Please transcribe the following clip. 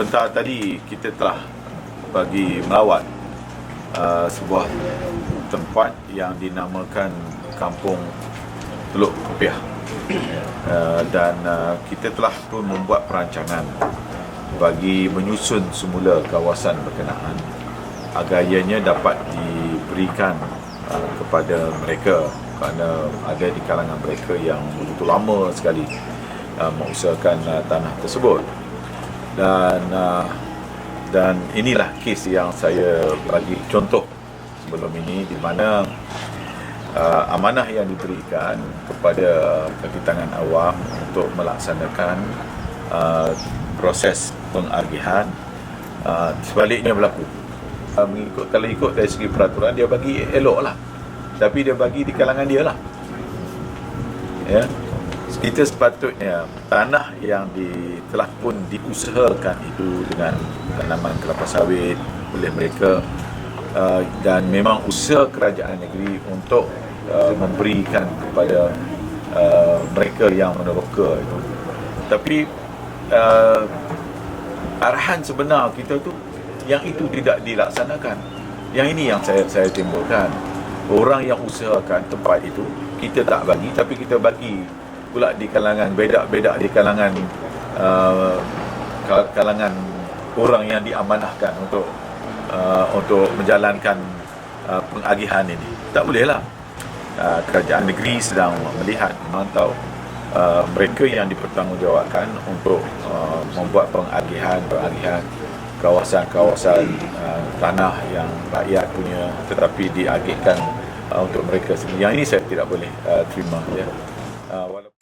sebentar tadi kita telah bagi melawat uh, sebuah tempat yang dinamakan Kampung Teluk Kopiah. Uh, dan uh, kita telah pun membuat perancangan bagi menyusun semula kawasan berkenaan agar ianya dapat diberikan uh, kepada mereka kerana ada di kalangan mereka yang begitu lama sekali uh, mengusahakan uh, tanah tersebut dan uh, dan inilah kes yang saya bagi contoh sebelum ini di mana uh, amanah yang diberikan kepada kaki tangan awam untuk melaksanakan uh, proses pengagihan uh, sebaliknya berlaku. Uh, mengikut kalau ikut dari segi peraturan dia bagi elok lah tapi dia bagi di kalangan dia lah. Ya kita sepatutnya tanah yang di, telah pun diusahakan itu dengan tanaman kelapa sawit oleh mereka. Uh, dan memang usaha kerajaan negeri untuk uh, memberikan kepada uh, mereka yang meneroka itu. Tapi uh, arahan sebenar kita tu yang itu tidak dilaksanakan. Yang ini yang saya saya timbulkan. Orang yang usahakan tempat itu kita tak bagi tapi kita bagi pula di kalangan bedak-bedak di kalangan uh, kalangan orang yang diamanahkan untuk uh, untuk menjalankan uh, pengagihan ini. Tak bolehlah uh, kerajaan negeri sedang melihat memantau uh, mereka yang dipertanggungjawabkan untuk uh, membuat pengagihan pengagihan kawasan-kawasan uh, tanah yang rakyat punya tetapi diagihkan uh, untuk mereka sendiri. Yang ini saya tidak boleh uh, terima ya. Uh,